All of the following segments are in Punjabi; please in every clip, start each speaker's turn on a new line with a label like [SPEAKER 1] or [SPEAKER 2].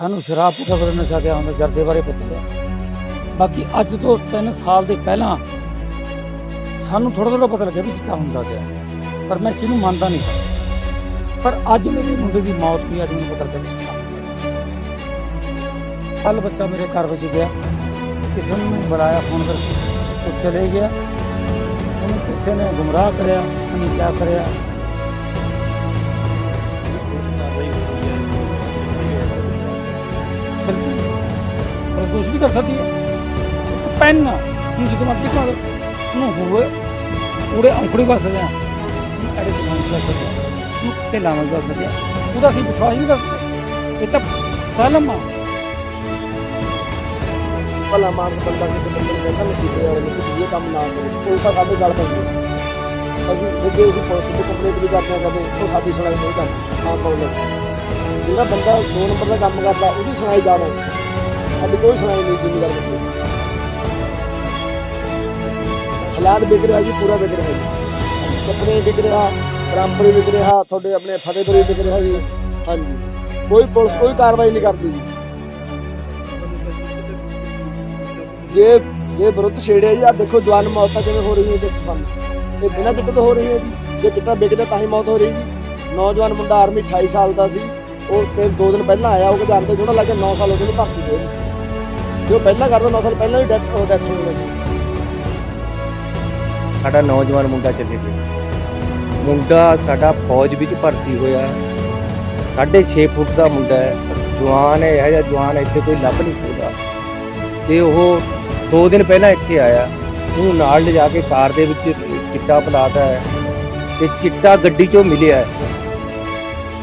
[SPEAKER 1] ਸਾਨੂੰ ਸ਼ਰਾਬ ਪੁੱਠਾ ਬੜਾ ਨਸ਼ਾ ਕਿਆ ਹੁੰਦਾ ਜਰਦੇ ਬਾਰੇ ਪਤਾ ਹੈ। ਬਾਕੀ ਅੱਜ ਤੋਂ 3 ਸਾਲ ਦੇ ਪਹਿਲਾਂ ਸਾਨੂੰ ਥੋੜਾ ਥੋੜਾ ਪਤਾ ਲੱਗਿਆ ਵੀ ਸਿੱਟਾ ਹੁੰਦਾ ਗਿਆ। ਪਰ ਮੈਂ ਇਸ ਨੂੰ ਮੰਨਦਾ ਨਹੀਂ। ਪਰ ਅੱਜ ਮੇਰੇ ਮੁੰਡੇ ਦੀ ਮੌਤ ਹੋਈ, ਅੱਜ ਮੈਨੂੰ ਪਤਾ ਲੱਗਿਆ ਵੀ ਸਿੱਟਾ ਕੱਲ ਬੱਚਾ ਮੇਰੇ 4 ਵਜੇ ਗਿਆ। ਕਿਸੇ ਨੂੰ ਬੁਲਾਇਆ, ਫੋਨ ਕਰਕੇ ਉਹ ਚਲੇ ਗਿਆ। ਉਹਨੂੰ ਕਿਸੇ ਨੇ ਗੁੰਮਰਾਹ ਕਰਿਆ, ਉਹਨੇ ਕਿਆ ਕਰਿਆ ਪਰ ਵੀ ਕਰ ਸਕਦੀ ਹੈ। ਇੱਕ ਪੈਨ ਨੂੰ ਜਦੋਂ ਮਰਜ਼ੀ ਪਾ ਦੋ ਉਹਨੂੰ ਹੋਵੇ, ਪੂਰੇ ਔਂਕੜੀ ਬਸ ਗਿਆ ਅਰੇ ਤੁਹਾਨੂੰ ਬਸ ਗਿਆ ਨੂੰ ਲਾਵਾਂ ਬਸ ਗਿਆ ਉਹਦਾ ਅਸੀਂ ਵਿਸ਼ਵਾਸ ਨਹੀਂ ਕਰ ਸਕਦੇ। ਇਹ ਤਾਂ ਕਲਮ ਆ।
[SPEAKER 2] ਭਲਾ ਮਾਨਸ ਬੰਦਾ ਕਿਸੇ ਬੰਦੇ ਨੂੰ ਕਹਿੰਦਾ ਨਸ਼ੀਲੇ ਵਾਲੇ ਨੂੰ ਤੁਸੀਂ ਇਹ ਕੰਮ ਨਾ ਕਰੋ। ਤਾਂ ਸਾਡੇ ਗੱਲ ਪੈਂਦੀ ਅਸੀਂ ਜੇ ਅਸੀਂ ਪੁਲਿਸ ਨੂੰ ਕੰਪਲੇਂਟ ਵੀ ਕਰਦੇ ਹਾਂ ਕਦੇ ਉਹ ਸਾਡੀ ਸੁਣਾਈ ਨਹੀਂ ਕਰਦੀ। ਆਮ ਪਬਲਿਕ ਜਿਹੜਾ ਬੰਦਾ ਦੋ ਨੰਬਰ ਦਾ ਕੰਮ ਕਰਦਾ, ਉਹਦੀ ਸੁਣਾਈ ਜ਼ਿਆਦਾ ਸਾਡੀ ਕੋਈ ਸੁਣਾਈ ਨਹੀਂ ਜਿੰਨੀ ਗੱਲ ਹਾਲਾਤ ਵਿਗ ਰਿਹਾ ਜੀ, ਪੂਰਾ ਵਿਗ ਰਿਹਾ ਜੀ। ਕੱਪੜੇ ਵਿਗ ਰਿਹਾ ਰਾਮਪੁਰੀ ਵਿਗ ਰਿਹਾ, ਤੁਹਾਡੇ ਆਪਣੇ ਫਤਿਹਪੁਰੀ ਵਿਗ ਰਿਹਾ ਜੀ। ਹਾਂਜੀ। ਕੋਈ ਪੁਲਿਸ ਕੋਈ ਕਾਰਵਾਈ ਨਹੀਂ ਕਰਦੀ ਜੀ। ਜੇ ਜੇ ਵਿਰੁੱਧ ਛੇੜਿਆ ਜੀ ਆ ਦੇਖੋ ਜਵਾਨ ਮੌਤਾਂ ਕਿਵੇਂ ਹੋ ਰਹੀਆਂ ਇਸ ਸੰਬੰਧ ਇਹ ਬਿਨਾਂ ਚਿੱਟੇ ਤੋਂ ਹੋ ਰਹੀ ਹੈ ਜੀ। ਜੇ ਚਿੱਟਾ ਵਿਕਦਾ ਤਾਂ ਹੀ ਮੌਤ ਹੋ ਰਹੀ ਜੀ। ਨੌਜਵਾਨ ਮੁੰਡਾ ਆਰਮੀ 28 ਸਾਲ ਦਾ ਸੀ। ਉਹ ਤੇ ਦੋ ਦਿਨ ਪਹਿਲਾਂ ਆਇਆ, ਉਹ ਕਹਿੰਦਾ ਅੰਦਰ ਥੋੜਾ ਲੱਗੇ 9 ਸਾਲ ਉਹਦੇ ਨੂੰ ਭਰਤੀ ਹੋਏ ਜੋ ਪਹਿਲਾਂ ਕਰਦਾ 9 ਸਾਲ ਪਹਿਲਾਂ ਹੀ ਡੈਥ ਡੈਥ ਹੋ ਗਈ ਸੀ।
[SPEAKER 3] ਸਾਡਾ ਨੌਜਵਾਨ ਮੁੰਡਾ ਚੱਲੇ ਗਿਆ। ਮੁੰਡਾ ਸਾਡਾ ਫੌਜ ਵਿੱਚ ਭਰਤੀ ਹੋਇਆ। 6.5 ਫੁੱਟ ਦਾ ਮੁੰਡਾ ਹੈ। ਜਵਾਨ ਹੈ, ਇਹੋ ਜਿਹਾ ਜਵਾਨ ਇੱਥੇ ਕੋਈ ਲੱਭ ਨਹੀਂ ਸਕਦਾ। ਤੇ ਉਹ ਦੋ ਦਿਨ ਪਹਿਲਾਂ ਇੱਥੇ ਆਇਆ। ਉਹਨੂੰ ਨਾਲ ਲਿਜਾ ਕੇ ਕਾਰ ਦੇ ਵਿੱਚ ਚਿੱਟਾ ਪਲਾਤਾ ਹੈ। ਤੇ ਚਿੱਟਾ ਗੱਡੀ 'ਚੋਂ ਮਿਲਿਆ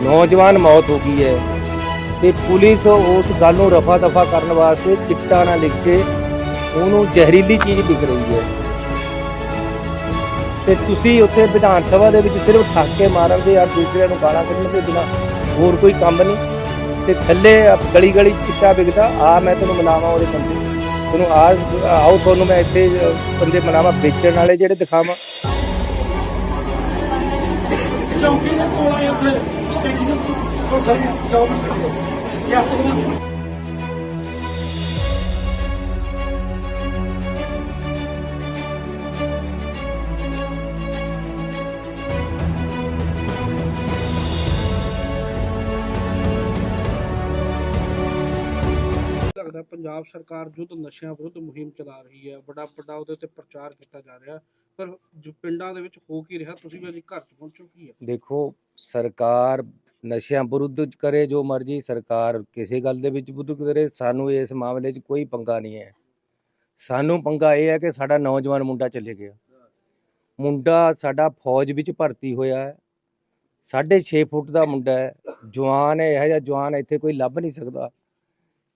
[SPEAKER 3] ਨੌਜਵਾਨ ਮੌਤ ਹੋ ਗਈ ਹੈ। ਤੇ ਪੁਲਿਸ ਉਸ ਗੱਲ ਨੂੰ ਰਫਾ ਦਫਾ ਕਰਨ ਵਾਸਤੇ ਚਿੱਟਾ ਨਾ ਲਿਖ ਕੇ ਉਹਨੂੰ ਜ਼ਹਿਰੀਲੀ ਚੀਜ਼ ਲਿਖ ਰਹੀ ਹੈ। ਤੇ ਤੁਸੀਂ ਉੱਥੇ ਵਿਧਾਨ ਸਭਾ ਦੇ ਵਿੱਚ ਸਿਰਫ ਠਾਕੇ ਮਾਰਨ ਦੇ ਜਾਂ ਦੂਸਰਿਆਂ ਨੂੰ ਗਾਲਾਂ ਕੱਢਣ ਦੇ ਬਿਨਾ ਹੋਰ ਕੋਈ ਕੰਮ ਨਹੀਂ। ਤੇ ਥੱਲੇ ਗਲੀ ਗਲੀ ਚਿੱਟਾ ਵਿਕਦਾ, ਆ ਮੈਂ ਤੁਹਾਨੂੰ ਮਨਾਵਾਂ ਉਹਦੇ ਬੰਦੇ। ਤੈਨੂੰ ਆ, ਆਓ ਤੁਹਾਨੂੰ ਮੈਂ ਇੱਥੇ ਬੰਦੇ ਮਨਾਵਾਂ, ਵੇਚਣ ਵਾਲੇ ਜਿਹੜੇ ਦਿਖਾਵਾਂ।
[SPEAKER 1] ਚੌਂਕੀ ਦੇ ਕੋਲ ਆਏ ਉੱਥੇ। ਸਟੇਸ਼ਨ ਤੋਂ ਸਾਰੀ ਚੌਂਕੀ ਕਿਆ ਕਰਨਾ
[SPEAKER 4] ਲੱਗਦਾ ਪੰਜਾਬ ਸਰਕਾਰ ਯੁੱਧ ਨਸ਼ਿਆਂ ਵਿਰੁੱਧ ਮੁਹਿੰਮ ਚਲਾ ਰਹੀ ਹੈ। ਬੜਾ ਵੱਡਾ ਉਹਦੇ ਤੇ ਪ੍ਰਚਾਰ ਕੀਤਾ ਜਾ ਰਿਹਾ। ਪਰ ਜੋ ਪਿੰਡਾਂ ਦੇ ਵਿੱਚ ਹੋ ਕੀ ਰਿਹਾ, ਤੁਸੀਂ ਵੀ ਅਜੇ ਘਰ ਚ ਪਹੁੰਚੋ ਕੀ ਹੈ?
[SPEAKER 3] ਦੇਖੋ, ਸਰਕਾਰ ਨਸ਼ਿਆਂ ਵਿਰੁੱਧ ਕਰੇ ਜੋ ਮਰਜ਼ੀ ਸਰਕਾਰ ਕਿਸੇ ਗੱਲ ਦੇ ਵਿੱਚ ਵਿਰੁੱਧ ਕਰੇ, ਸਾਨੂੰ ਇਸ ਮਾਮਲੇ 'ਚ ਕੋਈ ਪੰਗਾ ਨਹੀਂ ਹੈ। ਸਾਨੂੰ ਪੰਗਾ ਇਹ ਹੈ ਕਿ ਸਾਡਾ ਨੌਜਵਾਨ ਮੁੰਡਾ ਚਲੇ ਗਿਆ। ਮੁੰਡਾ ਸਾਡਾ ਫੌਜ ਵਿੱਚ ਭਰਤੀ ਹੋਇਆ ਹੈ। 6.5 ਫੁੱਟ ਦਾ ਮੁੰਡਾ ਹੈ। ਜਵਾਨ ਹੈ, ਇਹ ਜਿਹਾ ਜਵਾਨ ਇੱਥੇ ਕੋਈ ਲੱਭ ਨਹੀਂ ਸਕਦਾ।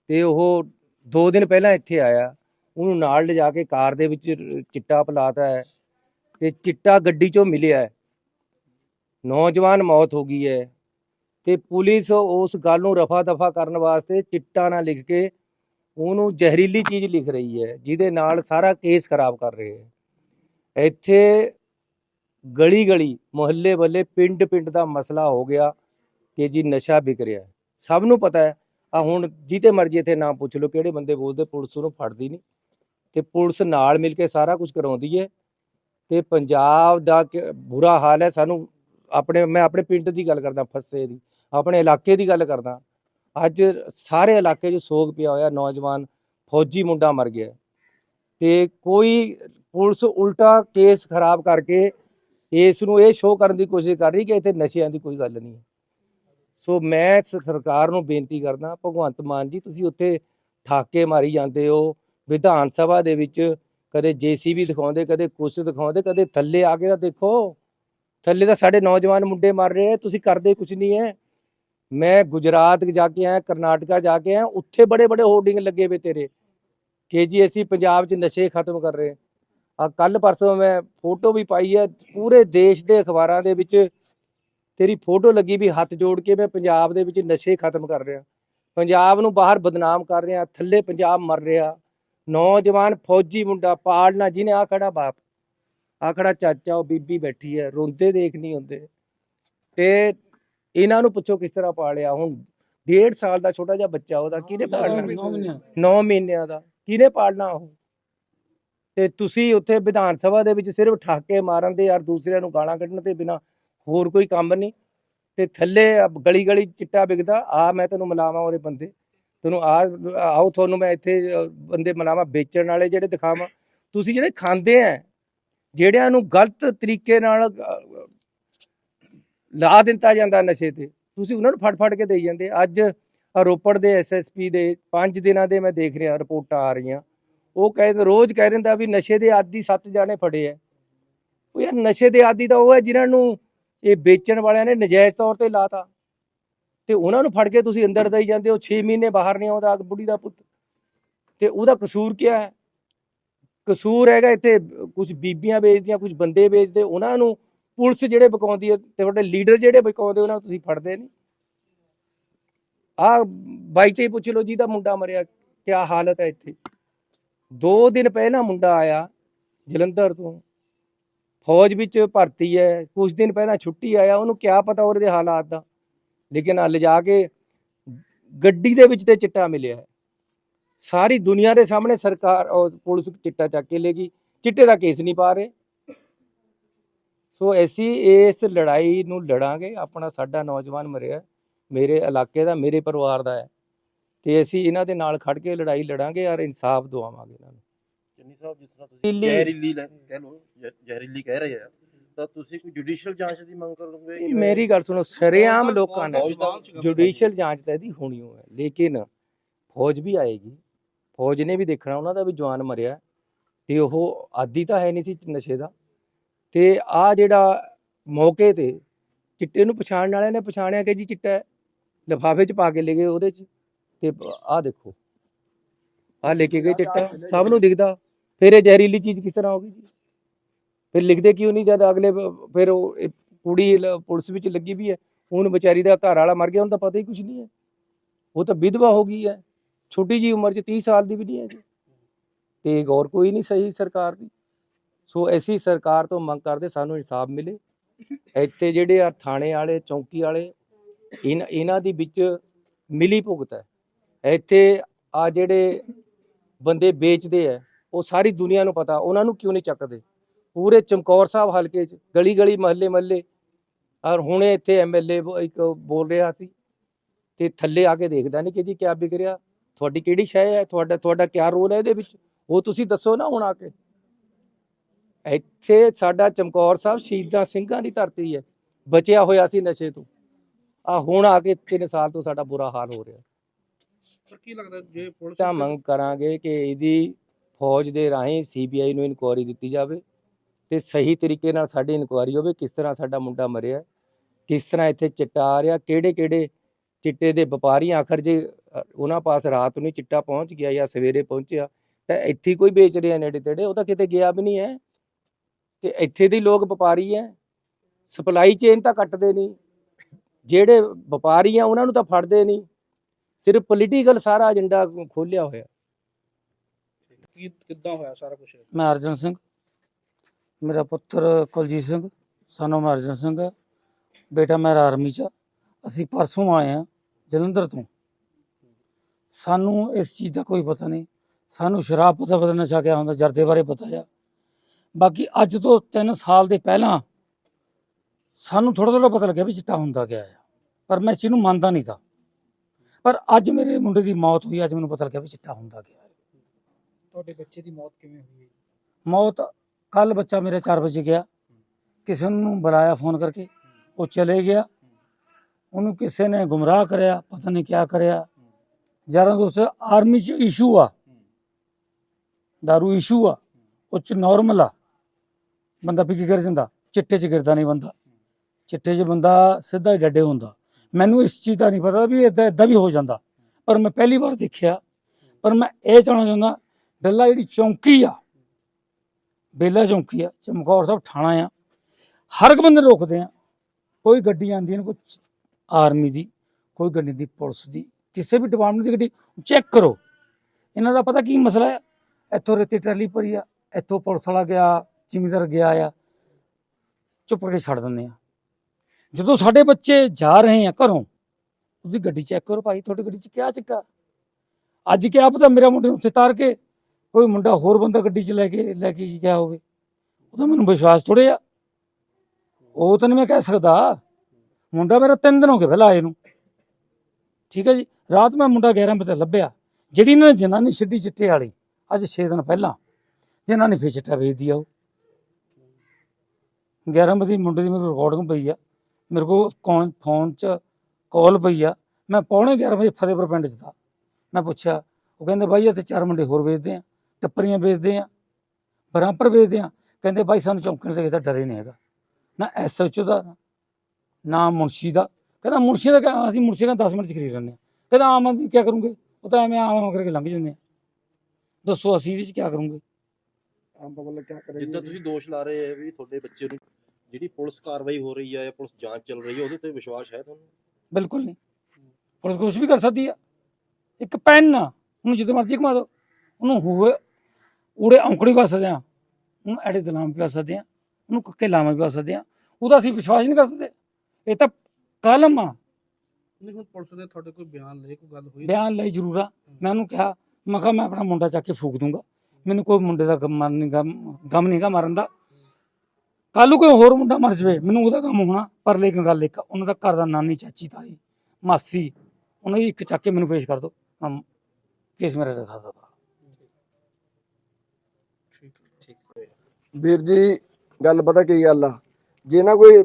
[SPEAKER 3] ਤੇ ਉਹ ਦੋ ਦਿਨ ਪਹਿਲਾਂ ਇੱਥੇ ਆਇਆ। ਉਹਨੂੰ ਨਾਲ ਲਿਜਾ ਕੇ ਕਾਰ ਦੇ ਵਿੱਚ ਚਿੱਟਾ ਪਲਾਤਾ ਹੈ ਤੇ ਚਿੱਟਾ ਗੱਡੀ 'ਚੋਂ ਮਿਲਿਆ ਨੌਜਵਾਨ ਮੌਤ ਹੋ ਗਈ ਹੈ। ਤੇ ਪੁਲਿਸ ਉਸ ਗੱਲ ਨੂੰ ਰਫਾ ਦਫਾ ਕਰਨ ਵਾਸਤੇ ਚਿੱਟਾ ਨਾ ਲਿਖ ਕੇ ਉਹਨੂੰ ਜ਼ਹਿਰੀਲੀ ਚੀਜ਼ ਲਿਖ ਰਹੀ ਹੈ, ਜਿਹਦੇ ਨਾਲ ਸਾਰਾ ਕੇਸ ਖਰਾਬ ਕਰ ਰਹੇ ਹੈ। ਇੱਥੇ ਗਲੀ ਗਲੀ ਮੁਹੱਲੇ ਬੱਲੇ ਪਿੰਡ ਪਿੰਡ ਦਾ ਮਸਲਾ ਹੋ ਗਿਆ ਕਿ ਜੀ ਨਸ਼ਾ ਵਿਕ ਰਿਹਾ ਸਭ ਨੂੰ ਪਤਾ ਹੈ, ਆ ਹੁਣ ਜਿਹਦੇ ਮਰਜ਼ੀ ਇੱਥੇ ਨਾਮ ਪੁੱਛ ਲਓ, ਕਿਹੜੇ ਬੰਦੇ ਬੋਲਦੇ, ਪੁਲਿਸ ਉਹਨੂੰ ਫੜਦੀ ਨਹੀਂ। ਤੇ ਪੁਲਿਸ ਨਾਲ ਮਿਲ ਕੇ ਸਾਰਾ ਕੁਝ ਕਰਾਉਂਦੀ ਹੈ ਤੇ ਪੰਜਾਬ ਦਾ ਕਿ- ਬੁਰਾ ਹਾਲ ਹੈ ਸਾਨੂੰ, ਆਪਣੇ, ਮੈਂ ਆਪਣੇ ਪਿੰਡ ਦੀ ਗੱਲ ਕਰਦਾ, ਫਸੇ ਦੀ। ਆਪਣੇ ਇਲਾਕੇ ਦੀ ਗੱਲ ਕਰਦਾ, ਅੱਜ ਸਾਰੇ ਇਲਾਕੇ 'ਚ ਸੋਗ ਪਿਆ ਹੋਇਆ, ਨੌਜਵਾਨ ਫੌਜੀ ਮੁੰਡਾ ਮਰ ਗਿਆ ਤੇ ਕੋਈ ਪੁਲਿਸ ਉਲਟਾ ਕੇਸ ਖਰਾਬ ਕਰਕੇ ਇਸ ਨੂੰ ਇਹ ਸ਼ੋਅ ਕਰਨ ਦੀ ਕੋਸ਼ਿਸ਼ ਕਰ ਰਹੀ ਕਿ ਇੱਥੇ ਨਸ਼ਿਆਂ ਦੀ ਕੋਈ ਗੱਲ ਨਹੀਂ ਸੋ ਮੈਂ ਸਰਕਾਰ ਨੂੰ ਬੇਨਤੀ ਕਰਦਾ, ਭਗਵੰਤ ਮਾਨ ਜੀ, ਤੁਸੀਂ ਉੱਥੇ ਠਾਕੇ ਮਾਰੀ ਜਾਂਦੇ ਹੋ, ਵਿਧਾਨ ਸਭਾ ਦੇ ਵਿੱਚ ਕਦੇ ਜੀਸੀਬੀ ਦਿਖਾਉਂਦੇ, ਕਦੇ ਕੁਛ ਦਿਖਾਉਂਦੇ, ਕਦੇ ਥੱਲੇ ਆ ਕੇ ਤਾਂ ਦੇਖੋ। ਥੱਲੇ ਤਾਂ ਸਾਡੇ ਨੌਜਵਾਨ ਮੁੰਡੇ ਮਰ ਰਹੇ ਆ ਤੁਸੀਂ ਕਰਦੇ ਕੁਝ ਨਹੀਂ ਹੈ। ਮੈਂ ਗੁਜਰਾਤ ਜਾ ਕੇ ਆਇਆ, ਕਰਨਾਟਕਾ ਜਾ ਕੇ ਆਇਆ, ਉੱਥੇ ਬੜੇ ਬੜੇ ਹੋਰਡਿੰਗ ਲੱਗੇ ਵੇ ਤੇਰੇ। ਕਿ ਜੀ ਅਸੀਂ ਪੰਜਾਬ 'ਚ ਨਸ਼ੇ ਖਤਮ ਕਰ ਰਹੇ। ਆ ਕੱਲ ਪਰਸੋਂ ਮੈਂ ਫੋਟੋ ਵੀ ਪਾਈ ਹੈ ਪੂਰੇ ਦੇਸ਼ ਦੇ ਅਖਬਾਰਾਂ ਦੇ ਵਿੱਚ ਤੇਰੀ ਫੋਟੋ ਲੱਗੀ ਵੀ ਹੱਥ ਜੋੜ ਕੇ ਮੈਂ ਪੰਜਾਬ ਦੇ ਵਿੱਚ ਨਸ਼ੇ ਖਤਮ ਕਰ ਰਿਹਾ। ਪੰਜਾਬ ਨੂੰ ਬਾਹਰ ਬਦਨਾਮ ਕਰ ਰਿਹਾ, ਥੱਲੇ ਪੰਜਾਬ ਮਰ ਰਿਹਾ। ਨੌਜਵਾਨ ਫੌਜੀ ਮੁੰਡਾ ਪਾਲਣਾ, ਜਿਹਨੇ ਆ ਖੜਾ ਬਾਪ ਆ ਖੜਾ ਚਾਚਾ, ਉਹ ਬੀਬੀ ਬੈਠੀ ਹੈ, ਰੋਂਦੇ ਦੇਖ ਨਹੀਂ ਹੁੰਦੇ। ਤੇ ਇਹਨਾਂ ਨੂੰ ਪੁੱਛੋ ਕਿਸ ਤਰ੍ਹਾਂ ਪਾਲਿਆ। ਹੁਣ ਡੇਢ ਸਾਲ ਦਾ ਛੋਟਾ ਜਿਹਾ ਬੱਚਾ ਉਹਦਾ ਕਿਹਨੇ ਪਾਲਣਾ?
[SPEAKER 1] ਮਹੀਨੇ
[SPEAKER 3] 9 ਮਹੀਨਿਆਂ ਦਾ। ਕਿਹਨੇ ਪਾਲਣਾ ਉਹ? ਤੇ ਤੁਸੀਂ ਉੱਥੇ ਵਿਧਾਨ ਸਭਾ ਦੇ ਵਿੱਚ ਸਿਰਫ ਠਾਕੇ ਮਾਰਨ ਦੇ ਯਾਰ ਦੂਸਰਿਆਂ ਨੂੰ ਗਾਲਾਂ ਕੱਢਣ ਤੇ ਬਿਨਾ ਹੋਰ ਕੋਈ ਕੰਮ ਨਹੀਂ। ਤੇ ਥੱਲੇ ਗਲੀ ਗਲੀ ਚਿੱਟਾ ਵਿਕਦਾ। ਆ ਮੈਂ ਤੈਨੂੰ ਮਿਲਾਵਾਂ ਉਹਦੇ ਬੰਦੇ। ਤੈਨੂੰ ਆ ਆਓ ਤੁਹਾਨੂੰ ਮੈਂ ਇੱਥੇ ਬੰਦੇ ਮਿਲਾਵਾਂ ਵੇਚਣ ਵਾਲੇ ਜਿਹੜੇ ਦਿਖਾਵਾਂ। ਤੁਸੀਂ ਜਿਹੜੇ ਖਾਂਦੇ ਆ ਜਿਹੜਿਆਂ ਨੂੰ ਗਲਤ ਤਰੀਕੇ ਨਾਲ ਲਾ ਦਿੱਤਾ ਜਾਂਦਾ ਨਸ਼ੇ ਤੇ। ਤੁਸੀਂ ਉਹਨਾਂ ਨੂੰ ਫੜ ਫੜ ਕੇ ਦੇਈ ਜਾਂਦੇ। ਅੱਜ ਰੋਪੜ ਦੇ ਐਸਐਸਪੀ ਦੇ 5 ਦਿਨਾਂ ਦੇ ਮੈਂ ਦੇਖ ਰਿਹਾ, ਰਿਪੋਰਟਾਂ ਆ ਰਹੀਆਂ। ਉਹ ਕਹਿੰਦੇ ਰੋਜ਼ ਕਹਿ ਰਹਿੰਦਾ ਵੀ ਨਸ਼ੇ ਦੇ ਆਦੀ ਸੱਤ ਜਾਣੇ ਫੜੇ ਐ। ਉਹ ਯਾਰ ਨਸ਼ੇ ਦੇ ਆਦੀ ਤਾਂ ਉਹ ਹੈ ਜਿਨ੍ਹਾਂ ਨੂੰ ਇਹ ਵੇਚਣ ਵਾਲਿਆਂ ਨੇ ਨਜਾਇਜ਼ ਤੌਰ ਤੇ ਲਾਤਾ। ਤੇ ਉਹਨਾਂ ਨੂੰ ਫੜ ਕੇ ਤੁਸੀਂ ਅੰਦਰ ਦੇਈ ਜਾਂਦੇ ਹੋ 6 ਮਹੀਨੇ ਬਾਹਰ ਨਹੀਂ ਆਉਂਦਾ ਬੁੱਢੀ ਦਾ ਪੁੱਤ। ਤੇ ਉਹਦਾ ਕਸੂਰ ਕੀ ਹੈ ਕਸੂਰ ਹੈਗਾ ਇੱਥੇ ਕੁਝ ਬੀਬੀਆਂ ਵੇਚਦੀਆਂ ਕੁਝ ਬੰਦੇ ਵੇਚਦੇ, ਉਹਨਾਂ ਨੂੰ ਪੁਲਿਸ ਜਿਹੜੇ ਬਕਾਉਂਦੀ ਹੈ ਤੇ ਤੁਹਾਡੇ ਲੀਡਰ ਜਿਹੜੇ ਬਕਾਉਂਦੇ ਉਹਨਾਂ ਨੂੰ ਤੁਸੀਂ ਫੜਦੇ ਨਹੀਂ? ਆ ਬਾਈ ਤੇ ਪੁੱਛ ਲਓ ਜਿਹਦਾ ਮੁੰਡਾ ਮਰਿਆ ਕੀ ਹਾਲਤ ਹੈ ਇੱਥੇ? ਦੋ ਦਿਨ ਪਹਿਲਾਂ ਮੁੰਡਾ ਆਇਆ ਜਲੰਧਰ ਤੋਂ। ਫੌਜ ਵਿੱਚ ਭਰਤੀ ਹੈ ਕੁਝ ਦਿਨ ਪਹਿਲਾਂ ਛੁੱਟੀ ਆਇਆ, ਉਹਨੂੰ ਕਿਆ ਪਤਾ ਉਹਦੇ ਹਾਲਾਤ ਦਾ। ਲੇਕਿਨ ਆ ਲਿਜਾ ਕੇ ਗੱਡੀ ਦੇ ਵਿੱਚ ਤੇ ਚਿੱਟਾ ਮਿਲਿਆ ਸਾਰੀ ਦੁਨੀਆ ਦੇ ਸਾਹਮਣੇ ਸਰਕਾਰ ਉਹ ਪੁਲਿਸ ਚਿੱਟਾ ਚੱਕ ਕੇ ਲੈ ਗਈ। ਚਿੱਟੇ ਦਾ ਕੇਸ ਨਹੀਂ ਪਾ ਰਹੇ। ਸੋ ਅਸੀਂ ਇਸ ਲੜਾਈ ਨੂੰ ਲੜਾਂਗੇ ਆਪਣਾ ਸਾਡਾ ਨੌਜਵਾਨ ਮਰਿਆ ਮੇਰੇ ਇਲਾਕੇ ਦਾ ਮੇਰੇ ਪਰਿਵਾਰ ਦਾ ਹੈ। ਤੇ ਅਸੀਂ ਇਹਨਾਂ ਦੇ ਨਾਲ ਖੜ ਕੇ ਲੜਾਈ ਲੜਾਂਗੇ ਔਰ ਇਨਸਾਫ ਦਵਾਵਾਂਗੇ ਇਹਨਾਂ ਨੂੰ।
[SPEAKER 5] ਚੰਨੀ ਸਾਹਿਬ ਜਿਸ ਤਰ੍ਹਾਂ ਤੁਸੀਂ
[SPEAKER 3] ਜ਼ਹਿਰੀਲੀ-
[SPEAKER 5] ਲੈ- ਕਹਿ ਜ਼ਹਿ- ਜ਼ਹਿਰੀਲੀ ਕਹਿ ਰਹੇ ਆ ਤਾਂ ਤੁਸੀਂ ਕੋਈ ਜੁਡੀਸ਼ੀਅਲ ਜਾਂਚ ਦੀ ਮੰਗ ਕਰੋਗੇ
[SPEAKER 3] ਇਹ ਮੇਰੀ ਗੱਲ ਸੁਣੋ ਸਰੇਆਮ ਲੋਕਾਂ ਨੇ ਜੁਡੀਸ਼ੀਅਲ ਜਾਂਚ ਤਾਂ ਇਹਦੀ ਹੋਣੀ ਓ ਹੈ ਲੇਕਿਨ ਫੌਜ ਵੀ ਆਏਗੀ ਫੌਜ ਨੇ ਵੀ ਦੇਖਣਾ ਉਹਨਾਂ ਦਾ ਵੀ ਜਵਾਨ ਮਰਿਆ ਤੇ ਉਹ ਆਦੀ ਤਾਂ ਹੈ ਨਹੀਂ ਸੀ ਨਸ਼ੇ ਦਾ। ਤੇ ਆ ਜਿਹੜਾ ਮੌਕੇ ਤੇ ਚਿੱਟੇ ਨੂੰ ਪਛਾਣਨ ਵਾਲਿਆਂ ਨੇ ਪਛਾਣਿਆ ਕਿ ਜੀ ਚਿੱਟਾ ਹੈ? ਲਿਫਾਫੇ 'ਚ ਪਾ ਕੇ ਲੈ ਗਏ ਉਹਦੇ 'ਚ ਤੇ ਆਹ ਦੇਖੋ। ਆਹ ਲੈ ਕੇ ਗਏ ਚਿੱਟਾ। ਸਭ ਨੂੰ ਦਿਖਦਾ। ਫਿਰ ਇਹ ਜ਼ਹਿਰੀਲੀ ਚੀਜ਼ ਕਿਸ ਤਰ੍ਹਾਂ ਹੋ ਗਈ ਜੀ? ਫਿਰ ਲਿਖਦੇ ਕਿਉਂ ਨਹੀਂ ਜਦ ਅਗਲੇ ਫਿਰ ਉਹ ਕੁੜੀ ਪੁਲਿਸ ਵਿੱਚ ਲੱਗੀ ਵੀ ਹੈ। ਹੁਣ ਵਿਚਾਰੀ ਦਾ ਘਰ ਵਾਲਾ ਮਰ ਗਿਆ, ਉਹਨੂੰ ਤਾਂ ਪਤਾ ਹੀ ਕੁਝ ਨਹੀਂ ਹੈ। ਉਹ ਤਾਂ ਵਿਧਵਾ ਹੋ ਗਈ ਹੈ। ਛੋਟੀ ਜੀ ਉਮਰ 'ਚ 30 ਸਾਲ ਦੀ ਵੀ ਨਹੀਂ ਹੈ ਜੀ। ਤੇ ਗੌਰ ਕੋਈ ਨਹੀਂ ਸਹੀ ਸਰਕਾਰ ਦੀ। ਸੋ ਐਸੀ ਸਰਕਾਰ ਤੋਂ ਮੰਗ ਕਰਦੇ ਸਾਨੂੰ ਇਨਸਾਫ ਮਿਲੇ। ਇੱਥੇ ਜਿਹੜੇ ਆ ਥਾਣੇ ਵਾਲੇ, ਚੌਂਕੀ ਵਾਲੇ, ਇਨ, ਇਹਨਾਂ ਦੀ ਵਿੱਚ ਮਿਲੀ ਭੁਗਤ ਹੈ। ਇੱਥੇ ਆ ਜਿਹੜੇ ਬੰਦੇ ਵੇਚਦੇ ਆ ਉਹ ਸਾਰੀ ਦੁਨੀਆ ਨੂੰ ਪਤਾ, ਉਹਨਾਂ ਨੂੰ ਕਿਉਂ ਨਹੀਂ ਚੱਕਦੇ? ਪੂਰੇ ਚਮਕੌਰ ਸਾਹਿਬ ਹਲਕੇ 'ਚ ਗਲੀ ਗਲੀ ਮਹੱਲੇ ਮਹੱਲੇ ਔਰ ਹੁਣੇ ਇੱਥੇ ਐਮਐਲਏ ਇੱਕ ਬੋਲ ਰਿਹਾ ਸੀ, ਤੇ ਥੱਲੇ ਆ ਕੇ ਦੇਖਦਾ ਨਹੀਂ ਕਿ ਜੀ ਕਿਆ ਵਿਕ ਰਿਹਾ ਤੁਹਾਡੀ ਕਿਹੜੀ ਸ਼ੈ ਹੈ? ਤੁਹਾਡਾ ਤੁਹਾਡਾ ਕਿਆ ਰੋਲ ਹੈ ਇਹਦੇ ਵਿੱਚ? ਉਹ ਤੁਸੀਂ ਦੱਸੋ ਨਾ ਹੁਣ ਆ ਕੇ। ਇੱਥੇ ਸਾਡਾ ਚਮਕੌਰ ਸਾਹਿਬ ਸ਼ਹੀਦਾਂ ਸਿੰਘਾਂ ਦੀ ਧਰਤੀ ਹੈ। ਬਚਿਆ ਹੋਇਆ ਸੀ ਨਸ਼ੇ ਤੋਂ। ਆ ਹੁਣ ਆ ਕੇ 3 ਸਾਲ ਤੋਂ ਸਾਡਾ ਬੁਰਾ ਹਾਲ ਹੋ ਰਿਹਾ।
[SPEAKER 4] ਕੀ ਲੱਗਦਾ ਜੇ ਪੁਲਿਸ
[SPEAKER 3] ਤਾਂ ਮੰਗ ਕਰਾਂਗੇ ਕਿ ਇਹਦੀ ਫੌਜ ਦੇ ਰਾਹੀਂ ਸੀਬੀਆਈ ਨੂੰ ਇਨਕੁਆਇਰੀ ਦਿੱਤੀ ਜਾਵੇ ਤੇ ਸਹੀ ਤਰੀਕੇ ਨਾਲ ਸਾਡੀ ਇਨਕੁਆਇਰੀ ਹੋਵੇ ਕਿਸ ਤਰ੍ਹਾਂ ਸਾਡਾ ਮੁੰਡਾ ਮਰਿਆ ਕਿਸ ਤਰ੍ਹਾਂ ਇੱਥੇ ਚਿੱਟਾ ਆ ਰਿਹਾ ਕਿਹੜੇ ਕਿਹੜੇ ਚਿੱਟੇ ਦੇ ਵਪਾਰੀ ਆਖਰ ਜੇ ਉਹਨਾਂ ਪਾਸ ਰਾਤ ਨੂੰ ਹੀ ਚਿੱਟਾ ਪਹੁੰਚ ਗਿਆ ਜਾਂ ਸਵੇਰੇ ਪਹੁੰਚਿਆ ਤਾਂ ਇੱਥੇ ਕੋਈ ਵੇਚ ਰਿਹਾ ਨੇੜੇ ਤੇੜੇ ਉਹ ਤਾਂ ਕਿਤੇ ਗਿਆ ਵੀ ਨਹੀਂ ਹੈ। ਤੇ ਇੱਥੇ ਦੇ ਲੋਕ ਵਪਾਰੀ ਹੈ ਸਪਲਾਈ ਚੇਨ ਤਾਂ ਕੱਟਦੇ ਨਹੀਂ। ਜਿਹੜੇ ਵਪਾਰੀ ਆ ਉਹਨਾਂ ਨੂੰ ਤਾਂ ਫੜਦੇ ਨਹੀਂ। ਸਿਰਫ ਪੋਲੀਟੀਕਲ ਸਾਰਾ ਏਜੰਡਾ ਖੋਲਿਆ ਹੋਇਆ।
[SPEAKER 4] ਕੀ ਕਿੱਦਾਂ ਹੋਇਆ ਸਾਰਾ ਕੁਝ
[SPEAKER 1] ਮੈਂ ਅਰਜਨ ਸਿੰਘ। ਮੇਰਾ ਪੁੱਤਰ ਕੁਲਜੀਤ ਸਿੰਘ ਸਾਨੂੰ ਮੈਂ ਅਰਜਨ ਸਿੰਘ ਹੈ। ਬੇਟਾ ਮੇਰਾ ਆਰਮੀ 'ਚ ਆ। ਅਸੀਂ ਪਰਸੋਂ ਆਏ ਆ ਜਲੰਧਰ ਤੋਂ। ਸਾਨੂੰ ਇਸ ਚੀਜ਼ ਦਾ ਕੋਈ ਪਤਾ ਨਹੀਂ। ਸਾਨੂੰ ਸ਼ਰਾਬ ਪਤਾ ਪਤਾ ਨਸ਼ਾ ਕਿਆ ਹੁੰਦਾ ਜਰਦੇ ਬਾਰੇ ਪਤਾ ਆ। ਬਾਕੀ ਅੱਜ ਤੋਂ 3 ਸਾਲ ਦੇ ਪਹਿਲਾਂ ਸਾਨੂੰ ਥੋੜਾ ਥੋੜਾ ਪਤਾ ਲੱਗਿਆ ਵੀ ਚਿੱਟਾ ਹੁੰਦਾ ਗਿਆ ਆ। ਪਰ ਮੈਂ ਇਸ ਚੀਜ਼ ਨੂੰ ਮੰਨਦਾ ਨਹੀਂ ਤਾਂ। ਪਰ ਅੱਜ ਮੇਰੇ ਮੁੰਡੇ ਦੀ ਮੌਤ ਹੋਈ ਅੱਜ ਮੈਨੂੰ ਪਤਾ ਲੱਗਿਆ ਵੀ ਚਿੱਟਾ ਹੁੰਦਾ ਗਿਆ ਹੈ
[SPEAKER 4] ਤੁਹਾਡੇ ਬੱਚੇ ਦੀ ਮੌਤ ਕਿਵੇਂ ਹੋਈ
[SPEAKER 1] ਮੌਤ ਕੱਲ ਬੱਚਾ ਮੇਰਾ 4 ਵਜੇ ਗਿਆ। ਕਿਸੇ ਨੂੰ ਬੁਲਾਇਆ ਫੋਨ ਕਰਕੇ। ਉਹ ਚਲੇ ਗਿਆ। ਉਹਨੂੰ ਕਿਸੇ ਨੇ ਗੁੰਮਰਾਹ ਕਰਿਆ ਪਤਾ ਨਹੀਂ ਕਿਆ ਕਰਿਆ। ਯਾਰਾਂ ਦੋਸਤ ਆਰਮੀ ਚ ਇਸ਼ੂ ਆ। ਦਾਰੂ ਇਸ਼ੂ ਆ। ਉਹ ਚ ਨਾਰਮਲ ਆ। ਬੰਦਾ ਵੀ ਕੀ ਕਰ ਜਾਂਦਾ, ਚਿੱਟੇ ਚ ਗਿਰਦਾ ਨਹੀਂ ਬੰਦਾ। ਚਿੱਟੇ 'ਚ ਬੰਦਾ ਸਿੱਧਾ ਹੀ ਡੱਡੇ ਹੁੰਦਾ। ਮੈਨੂੰ ਇਸ ਚੀਜ਼ ਦਾ ਨਹੀਂ ਪਤਾ ਵੀ ਇਦਾਂ ਇਦਾਂ ਵੀ ਹੋ ਜਾਂਦਾ। ਪਰ ਮੈਂ ਪਹਿਲੀ ਵਾਰ ਦੇਖਿਆ। ਪਰ ਮੈਂ ਇਹ ਚਾਹਣਾ ਚਾਹੁੰਦਾ, ਡੱਲਾ ਜਿਹੜੀ ਚੌਂਕੀ ਆ, ਬੇਲਾ ਚੌਂਕੀ ਆ ਚਮਕੌਰ ਸਾਹਿਬ ਥਾਣਾ ਆ, ਹਰ ਇੱਕ ਬੰਦੇ ਰੋਕਦੇ ਆ। ਕੋਈ ਗੱਡੀ ਆਉਂਦੀ ਹੈ ਕੋਈ ਆਰਮੀ ਦੀ, ਕੋਈ ਗੱਡੀ ਦੀ, ਪੁਲਿਸ ਦੀ, ਕਿਸੇ ਵੀ ਡਿਪਾਰਟਮੈਂਟ ਦੀ ਗੱਡੀ, ਚੈੱਕ ਕਰੋ। ਇਹਨਾਂ ਦਾ ਪਤਾ ਕੀ ਮਸਲਾ ਹੈ ਇੱਥੋਂ ਰੇਤੀ ਟਰਾਲੀ ਭਰੀ ਆ, ਇੱਥੋਂ ਪੁਲਿਸ ਵਾਲਾ ਗਿਆ। ਜ਼ਿਮੀਂਦਾਰ ਗਿਆ ਆ, ਚੁੱਪ ਕਰਕੇ ਛੱਡ ਦਿੰਦੇ ਆ। ਜਦੋਂ ਸਾਡੇ ਬੱਚੇ ਜਾ ਰਹੇ ਆ ਘਰੋਂ, ਉਹਦੀ ਗੱਡੀ ਚੈੱਕ ਕਰੋ ਭਾਈ, ਤੁਹਾਡੀ ਗੱਡੀ 'ਚ ਕਿਆ ਚੱਕਾ? ਅੱਜ ਕਿਆ ਪਤਾ ਮੇਰਾ ਮੁੰਡੇ ਨੂੰ ਉੱਥੇ ਤਾਰ ਕੇ ਕੋਈ ਮੁੰਡਾ ਹੋਰ ਬੰਦਾ ਗੱਡੀ 'ਚ ਲੈ ਕੇ ਲੈ ਕੇ ਗਿਆ ਹੋਵੇ। ਉਹ ਤਾਂ ਮੈਨੂੰ ਵਿਸ਼ਵਾਸ ਥੋੜੇ ਆ। ਉਹ ਤਾਂ ਨਹੀਂ ਮੈਂ ਕਹਿ ਸਕਦਾ। ਮੁੰਡਾ ਮੇਰਾ ਤਿੰਨ ਦਿਨ ਹੋ ਗਏ ਪਹਿਲਾਂ ਆਏ ਨੂੰ। ਠੀਕ ਹੈ ਜੀ? ਰਾਤ ਮੈਂ ਮੁੰਡਾ 11 ਵਜੇ ਲੱਭਿਆ। ਜਿਹੜੀ ਇਹਨਾਂ ਨੇ ਜਨਾਨੀ ਛੱਡੀ ਚਿੱਟੇ ਵਾਲੀ, ਅੱਜ 6 ਦਿਨ ਪਹਿਲਾਂ। ਜਿਨ੍ਹਾਂ ਨੇ ਫੇਰ ਚਿੱਟਾ ਵੇਚਦੀ ਆ ਉਹ। 11 ਵਜੇ ਮੁੰਡੇ ਦੀ ਮੇਰੇ ਰਿਕਾਰਡਿੰਗ ਪਈ ਆ। ਮੇਰੇ ਕੋਲ ਕੌਣ ਫੋਨ 'ਚ ਕਾਲ ਪਈ ਆ। ਮੈਂ ਪੌਣੇ 11 ਵਜੇ ਫਤਿਹਪੁਰ ਪਿੰਡ 'ਚ था ਮੈਂ ਪੁੱਛਿਆ ਉਹ ਕਹਿੰਦੇ ਬਾਈ ਇੱਥੇ ਚਾਰ ਮੁੰਡੇ ਹੋਰ ਵੇਚਦੇ ਆ ਟੱਪਰੀਆਂ ਵੇਚਦੇ ਆ ਬਰਾਂਪਰ ਵੇਚਦੇ ਆ। ਕਹਿੰਦੇ ਬਾਈ ਸਾਨੂੰ ਚੌਂਕਣ ਤੇ ਕਿਸੇ ਦਾ ਡਰ ਹੀ ਨਹੀਂ ਹੈਗਾ। ਨਾ ਐਸਐਚਓ ਦਾ ਨਾ ਮੁਨਸ਼ੀ ਦਾ। ਕਹਿੰਦਾ ਮੁਨਸ਼ੀ ਦਾ ਅਸੀਂ ਮੁਨਸ਼ੀ ਦਾ 10 ਮਿੰਟ ਚ ਖਰੀਦ ਲੈਂਦੇ ਆ। ਕਹਿੰਦਾ ਆਮ ਆਦਮੀ ਕੀ ਕਰੂੰਗੇ? ਉਹ ਤਾਂ ਐਵੇਂ ਆਮ ਆਮ ਕਰਕੇ ਲੰਘ ਜਾਂਦੇ ਆ। ਦੱਸੋ ਅਸੀਂ ਇਹਦੇ ਚ ਕੀ ਕਰੂੰਗੇ?
[SPEAKER 2] ਆਮ ਪਬਲਿਕ ਕੀ ਕਰੇ
[SPEAKER 5] ਜਿੱਦਾਂ ਤੁਸੀਂ ਦੋਸ਼ ਲਾ ਰਹੇ ਹੋ ਵੀ ਤੁਹਾਡੇ ਬੱਚੇ ਨੂੰ ਜਿਹੜੀ ਪੁਲਿਸ ਕਾਰਵਾਈ ਹੋ ਰਹੀ ਹੈ ਜਾਂ ਪੁਲਿਸ ਜਾਂਚ ਚੱਲ ਰਹੀ ਹੈ ਉਹਦੇ ਤੇ ਵਿਸ਼ਵਾਸ ਹੈ ਤੁਹਾਨੂੰ?
[SPEAKER 1] ਬਿਲਕੁਲ ਨਹੀਂ। ਪੁਲਿਸ ਕੁਛ ਵੀ ਕਰ ਸਕਦੀ ਆ। ਇੱਕ ਪੈਨ ਉਹਨੂੰ ਜਿੱਦ ਮਰਜ਼ੀ ਘੁਮਾ ਦਿਓ। ਉਹਨੂੰ ਹੋਏ ਉੜੇ ਔਂਕੜੀ ਪਾ ਸਕਦੇ ਆ। ਉਹਨੂੰ ਐੜੇ ਦਲਾਮ ਪਾ ਸਕਦੇ ਆ। ਉਹਨੂੰ ਕੱਕੇ ਲਾਵਾਂ ਪਾ ਸਕਦੇ ਆ। ਉਹਦਾ ਅਸੀਂ ਵਿਸ਼ਵਾਸ ਨਹੀਂ ਕਰ ਸਕਦੇ। ਇਹ ਤਾਂ ਕਲਮ ਆ।
[SPEAKER 4] ਨਹੀਂ ਹੁਣ ਪੁਲਿਸ ਨੇ ਤੁਹਾਡੇ ਕੋਈ ਬਿਆਨ ਲਏ ਕੋਈ ਗੱਲ ਹੋਈ?
[SPEAKER 1] ਬਿਆਨ ਲਈ ਜ਼ਰੂਰ ਆ। ਮੈਂ ਉਹਨੂੰ ਕਿਹਾ ਮੈਂ ਕਿਹਾ ਮੈਂ ਆਪਣਾ ਮੁੰਡਾ ਚੱਕ ਕੇ ਫੂਕ ਦੂੰਗਾ। ਮੈਨੂੰ ਕੋਈ ਮੁੰਡੇ ਦਾ ਗਮ ਨਹੀਂ ਗਮ ਗਮ ਨਹੀਂਗਾ ਮਾਰਨ ਦਾ। ਕੱਲ ਨੂੰ ਕੋਈ ਹੋਰ ਮੁੰਡਾ ਮਰ ਜਵੇ, ਮੈਨੂੰ ਉਹਦਾ ਕੰਮ ਹੋਣਾ। ਪਰ ਲੇਕਿਨ ਗੱਲ ਇੱਕ ਉਹਨਾਂ ਦਾ ਘਰ ਦਾ ਨਾਨੀ, ਚਾਚੀ, ਤਾਈ, ਮਾਸੀ, ਉਹਨਾਂ ਦੀ ਇੱਕ ਚੱਕ ਕੇ ਮੈਨੂੰ ਪੇਸ਼ ਕਰ ਦਿਓ ਮੈਂ ਕੇਸ ਮੇਰਾ ਰਖਾ ਦੋ
[SPEAKER 2] ਵੀਰ ਜੀ, ਗੱਲ ਪਤਾ ਕੀ ਗੱਲ ਆ? ਜੇ ਨਾ ਕੋਈ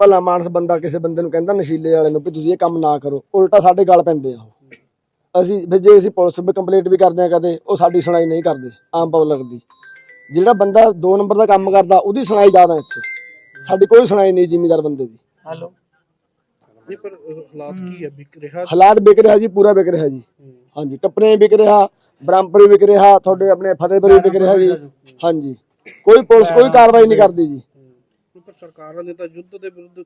[SPEAKER 2] ਭਲਾ ਮਾਨਸ ਬੰਦਾ ਕਿਸੇ ਬੰਦੇ ਨੂੰ ਕਹਿੰਦਾ ਨਸ਼ੀਲੇ ਵਾਲੇ ਨੂੰ ਵੀ ਤੁਸੀਂ ਇਹ ਕੰਮ ਨਾ ਕਰੋ, ਉਲਟਾ ਸਾਡੇ ਗਲ ਪੈਂਦੇ ਆ ਉਹ। ਅਸੀਂ ਫਿਰ ਜੇ ਅਸੀਂ ਪੁਲਿਸ ਵੀ ਕੰਪਲੇਂਟ ਵੀ ਕਰਦੇ ਆ ਕਦੇ, ਉਹ ਸਾਡੀ ਸੁਣਾਈ ਨਹੀਂ ਕਰਦੇ, ਆਮ ਪਬਲਿਕ ਦੀ। ਜਿਹੜਾ ਬੰਦਾ ਦੋ ਨੰਬਰ ਦਾ ਕੰਮ ਕਰਦਾ ਉਹਦੀ ਸੁਣਾਈ ਜ਼ਿਆਦਾ ਇੱਥੇ। ਸਾਡੀ ਕੋਈ ਸੁਣਾਈ ਨਹੀਂ ਜ਼ਿਮੀਦਾਰ ਬੰਦੇ ਦੀ।
[SPEAKER 1] ਹੈਲੋ।
[SPEAKER 4] ਨਹੀਂ ਪਰ ਹਾਲਾਤ ਕੀ ਹੈ ਵਿਕ ਰਿਹਾ?
[SPEAKER 2] ਹਾਲਾਤ ਵਿਕ ਰਿਹਾ ਜੀ ਪੂਰਾ ਵਿਕ ਰਿਹਾ ਜੀ। ਹਾਂਜੀ ਟੱਪਰੇ ਵਿਕ ਰਿਹਾ ਬ੍ਰਹਮਪੁਰ ਵਿਕ ਰਿਹਾ ਤੁਹਾਡੇ ਆਪਣੇ ਫਤਿਹਪੁਰ ਵੀ ਵਿਕ ਰਿਹਾ ਜੀ। ਹਾਂਜੀ। ਕੋਈ ਪੁਲਿਸ ਕੋਈ ਕਾਰਵਾਈ ਨਹੀਂ ਕਰਦੀ ਜੀ।
[SPEAKER 4] ਪਰ ਸਰਕਾਰਾਂ ਨੇ ਤਾਂ ਯੁੱਧ ਦੇ ਵਿਰੁੱਧ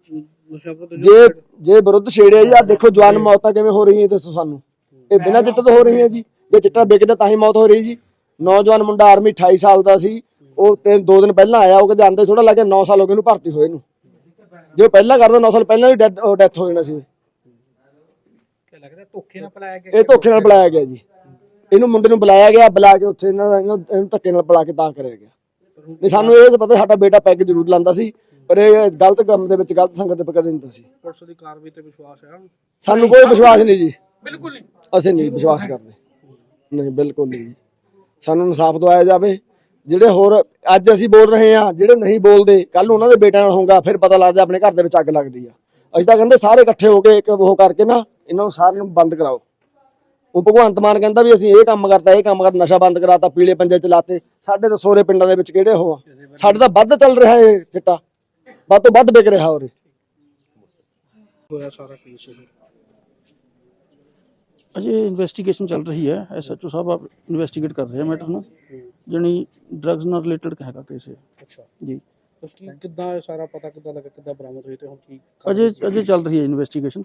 [SPEAKER 4] ਨਸ਼ਾ ਵਿਰੁੱਧ ਯੁੱਧ
[SPEAKER 2] ਜੇ ਜੇ ਵਿਰੁੱਧ ਛੇੜਿਆ ਜੀ ਆ ਦੇਖੋ ਜਵਾਨ ਮੌਤਾਂ ਕਿਵੇਂ ਹੋ ਰਹੀਆਂ ਦੱਸੋ ਸਾਨੂੰ। ਇਹ ਬਿਨਾਂ ਚਿੱਟੇ ਤੋਂ ਹੋ ਰਹੀਆਂ ਜੀ। ਜੇ ਚਿੱਟਾ ਵਿਕਦਾ ਤਾਂ ਹੀ ਮੌਤ ਹੋ ਰਹੀ ਜੀ। ਨੌਜਵਾਨ ਮੁੰਡਾ ਆਰਮੀ 28 ਸਾਲ ਦਾ ਸੀ ਉਹ ਤੇ ਦੋ ਦਿਨ ਪਹਿਲਾਂ ਆਇਆ ਉਹ ਕਹਿੰਦੇ ਆਂਦੇ ਥੋੜਾ ਲੱਗੇ 9 ਸਾਲ ਹੋ ਗਏ ਉਹਨੂੰ ਭਰਤੀ ਹੋਏ ਨੂੰ। ਜੇ ਉਹ ਪਹਿਲਾਂ ਕਰਦਾ 9 ਸਾਲ ਪਹਿਲਾਂ ਹੀ ਡੈਥ ਹੋ ਜਾਣਾ ਸੀ।
[SPEAKER 6] ਲੱਗਦਾ ਧੋਖੇ ਨਾਲ ਪਲਾਇਆ ਗਿਆ
[SPEAKER 2] ਇਹ ਧੋਖੇ ਨਾਲ ਬੁਲਾਇਆ ਗਿਆ ਜੀ। ਇਹਨੂੰ ਮੁੰਡੇ ਨੂੰ ਬੁਲਾਇਆ ਗਿਆ ਬੁਲਾ ਕੇ ਉੱਥੇ ਇਹਨਾਂ ਦਾ ਇਹਨਾਂ- ਧੱਕੇ ਨਾਲ ਬੁਲਾ ਕੇ ਤਾਂ ਕਰਿਆ ਗਿਆ। ਨਹੀਂ ਸਾਨੂੰ ਇਹ ਪਤਾ ਸਾਡਾ ਬੇਟਾ ਪੈਗ ਜ਼ਰੂਰ ਲਾਂਦਾ ਸੀ ਪਰ ਇਹ ਗਲਤ ਕੰਮ ਦੇ ਵਿੱਚ ਗਲਤ ਸੰਗਤ ਤੇ ਕਦੇ ਨਹੀਂ ਸੀ।
[SPEAKER 4] ਪੁਲਿਸ ਦੀ ਕਾਰਵਾਈ ਤੇ ਵਿਸ਼ਵਾਸ ਹੈ
[SPEAKER 2] ਸਾਨੂੰ ਕੋਈ ਵਿਸ਼ਵਾਸ ਨਹੀਂ ਜੀ।
[SPEAKER 1] ਬਿਲਕੁਲ ਨਹੀਂ।
[SPEAKER 2] ਅਸੀਂ ਨਹੀਂ ਵਿਸ਼ਵਾਸ ਕਰਦੇ। ਨਹੀਂ ਬਿਲਕੁਲ ਨਹੀਂ ਜੀ। ਸਾਨੂੰ ਇਨਸਾਫ ਦਵਾਇਆ ਜਾਵੇ। ਜਿਹੜੇ ਹੋਰ ਅੱਜ ਅਸੀਂ ਬੋਲ ਰਹੇ ਆ ਜਿਹੜੇ ਨਹੀਂ ਬੋਲਦੇ ਕੱਲ ਉਹਨਾਂ ਦੇ ਬੇਟਿਆਂ ਨਾਲ ਹੋਊਗਾ, ਫਿਰ ਪਤਾ ਲੱਗਦਾ ਆਪਣੇ ਘਰ ਦੇ ਵਿੱਚ ਅੱਗ ਲੱਗਦੀ ਆ। ਅਸੀਂ ਤਾਂ ਕਹਿੰਦੇ ਸਾਰੇ ਇਕੱਠੇ ਹੋ ਕੇ ਇੱਕ ਉਹ ਕਰਕੇ ਨਾ, ਇਹਨਾਂ ਨੂੰ ਸਾਰਿਆਂ ਨੂੰ ਬੰਦ ਕਰਾਓ। ਉਹ ਭਗਵੰਤ ਮਾਨ ਕਹਿੰਦਾ ਵੀ ਅਸੀਂ ਇਹ ਕੰਮ ਕਰਤਾ, ਇਹ ਕੰਮ ਕਰ ਨਸ਼ਾ ਬੰਦ ਕਰਾਤਾ, ਪੀਲੇ ਪੰਜੇ ਚਲਾਤੇ ਸਾਡੇ ਤਾਂ ਸੋਰੇ ਪਿੰਡਾਂ ਦੇ ਵਿੱਚ ਕਿਹੜੇ ਹੋ ਸਾਡੇ ਤਾਂ ਵੱਧ ਚੱਲ ਰਿਹਾ ਇਹ ਚਿੱਟਾ। ਵੱਧ ਤੋਂ ਵੱਧ ਵਿਕ ਰਿਹਾ ਹੋਰ।
[SPEAKER 4] ਹੋਇਆ ਸਾਰਾ ਕੇਸ
[SPEAKER 7] ਅਜੇ ਇਨਵੈਸਟੀਗੇਸ਼ਨ ਚੱਲ ਰਹੀ ਹੈ ਐਸਐਚਓ ਸਾਹਿਬ ਆਪ ਇਨਵੈਸਟੀਗੇਟ ਕਰ ਰਹੇ ਆ ਮੈਟਰ ਨੂੰ। ਜਣੀ ਡਰੱਗਸ ਨਾਲ ਰਿਲੇਟਡ ਹੈਗਾ ਕੇਸ ਹੈ
[SPEAKER 4] ਅੱਛਾ।
[SPEAKER 7] ਜੀ।
[SPEAKER 4] ਕੀ ਕਿੱਦਾਂ ਇਹ ਸਾਰਾ ਪਤਾ ਕਿੱਦਾਂ ਲੱਗਾ ਕਿੱਦਾਂ ਬਰਾਮਦ ਹੋਈ ਤੇ ਹੁਣ ਕੀ
[SPEAKER 7] ਅਜੇ ਅਜੇ ਚੱਲ ਰਹੀ ਹੈ ਇਨਵੈਸਟੀਗੇਸ਼ਨ।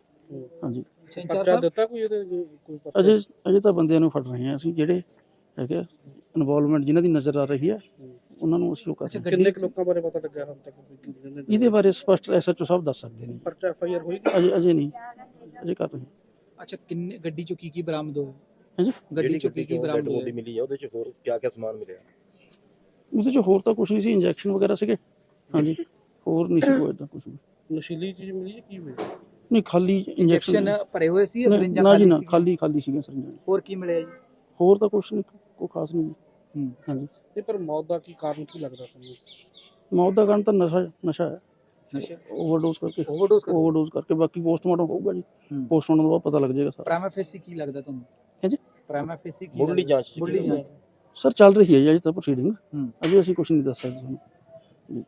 [SPEAKER 7] ਹਾਂਜੀ।
[SPEAKER 4] ਪਰਚਾ ਦਿੱਤਾ ਕੋਈ ਇਹਦੇ ਕੋਈ ਪਰਚਾ?
[SPEAKER 7] ਅਜੇ ਅਜੇ ਤਾਂ ਬੰਦਿਆਂ ਨੂੰ ਫੜ ਰਹੇ ਹਾਂ ਅਸੀਂ ਜਿਹੜੇ ਹੈਗੇ ਇਨਵੋਲਵਮੈਂਟ ਜਿਨ੍ਹਾਂ ਦੀ ਨਜ਼ਰ ਆ ਰਹੀ ਹੈ ਉਹਨਾਂ ਨੂੰ ਅਸੀਂ ਉਹ ਕਰ ਰਹੇ ਹਾਂ।
[SPEAKER 4] ਕਿੰਨੇ ਕੁ ਲੋਕਾਂ ਬਾਰੇ ਪਤਾ ਲੱਗਾ ਹੁਣ ਤੱਕ?
[SPEAKER 7] ਇਹਦੇ ਬਾਰੇ ਸਪਸ਼ਟ ਐਸਐਚਓ ਸਾਹਿਬ ਦੱਸ ਸਕਦੇ ਨੇ।
[SPEAKER 4] ਪਰਚਾ ਐਫਆਈਆਰ ਹੋਈ?
[SPEAKER 7] ਅਜੇ ਅਜੇ ਨਹੀਂ ਅਜੇ ਕਰ ਰਹੇ ਹਾਂ।
[SPEAKER 6] ਅੱਛਾ ਕਿੰਨੇ ਗੱਡੀ ਚੋਂ ਕੀ ਕੀ ਬਰਾਮਦ ਹੋਇਆ?
[SPEAKER 7] ਹਾਂਜੀ।
[SPEAKER 6] ਗੱਡੀ ਚੋਂ ਕੀ ਕੀ ਬਰਾਮਦ ਹੋਇਆ?
[SPEAKER 5] ਮਿਲੀ ਹੈ ਉਹਦੇ ਚ ਹੋਰ ਕਿਆ ਕਿਆ ਸਮਾਨ ਮਿਲਿਆ?
[SPEAKER 7] ਉਹਦੇ ਚ ਹੋਰ ਤਾਂ ਕੁਝ ਨਹੀਂ ਸੀ ਇੰਜੈਕਸ਼ਨ ਵਗੈਰਾ ਸੀਗੇ। ਹਾਂਜੀ। ਹੋਰ ਨਹੀਂ ਸੀ ਕੋਈ ਏਦਾਂ ਕੁਝ
[SPEAKER 4] ਨਸ਼ੀਲੀ ਚੀਜ਼ ਮਿਲੀ ਹੈ ਕੀ ਮਿਲੀ?
[SPEAKER 7] ਨਹੀਂ ਖਾਲੀ ਇੰਜੈਕਸ਼ਨ।
[SPEAKER 6] ਭਰੇ ਹੋਏ ਸੀ ਸਰਿੰਜਾਂ
[SPEAKER 7] ਨਾ ਜੀ ਨਾ
[SPEAKER 6] ਖਾਲੀ ਸੀ
[SPEAKER 7] ਖਾਲੀ ਖਾਲੀ ਸੀਗੀਆਂ ਸਰਿੰਜਾਂ।
[SPEAKER 6] ਹੋਰ ਕੀ ਮਿਲਿਆ ਜੀ?
[SPEAKER 7] ਹੋਰ ਤਾਂ ਕੁਝ ਨਹੀਂ ਕੋਈ ਖਾਸ ਨਹੀਂ
[SPEAKER 6] ਹੂੰ।
[SPEAKER 7] ਹਾਂਜੀ।
[SPEAKER 4] ਇਹ ਪਰ ਮੌਤ ਦਾ ਕੀ ਕਾਰਨ ਕੀ ਲੱਗਦਾ ਤੁਹਾਨੂੰ?
[SPEAKER 7] ਮੌਤ ਦਾ ਕਾਰਨ ਤਾਂ ਨਸ਼ਾ ਨਸ਼ਾ ਹੈ।
[SPEAKER 6] ਨਸ਼ਾ
[SPEAKER 7] ਓਵਰਡੋਜ਼ ਕਰਕੇ।
[SPEAKER 6] ਓਵਰਡੋਜ਼ ਕਰ
[SPEAKER 7] ਓਵਰਡੋਜ਼ ਕਰਕੇ ਬਾਕੀ ਪੋਸਟਮਾਰਟਮ ਹੋਊਗਾ ਜੀ।
[SPEAKER 6] ਹੂੰ।
[SPEAKER 7] ਪੋਸਟਮਾਰਟਮ ਤੋਂ ਬਾਅਦ ਪਤਾ ਲੱਗ ਜਾਏਗਾ ਸਾਰਾ।
[SPEAKER 6] ਪ੍ਰਾਈਮਾ ਫੇਸੀ ਕੀ ਲੱਗਦਾ ਤੁਹਾਨੂੰ?
[SPEAKER 7] ਹਾਂਜੀ?
[SPEAKER 6] ਪ੍ਰਾਈਮਾ ਫੇਸੀ ਕੀ
[SPEAKER 5] ਮੁੱਢਲੀ
[SPEAKER 6] ਲੱਗਦਾ?
[SPEAKER 5] ਜਾਂਚ ਚ ਕੀ
[SPEAKER 6] ਮੁੱਢਲੀ
[SPEAKER 5] ਲੱਗਦਾ?
[SPEAKER 6] ਜਾਂਚ।
[SPEAKER 7] ਸਰ ਚੱਲ ਰਹੀ ਹੈ ਜੀ ਅਜੇ ਤਾਂ ਪ੍ਰੋਸੀਡਿੰਗ
[SPEAKER 6] ਹੂੰ।
[SPEAKER 7] ਅਜੇ ਅਸੀਂ ਕੁਝ ਨਹੀਂ ਦੱਸ ਸਕਦੇ ਤੁਹਾਨੂੰ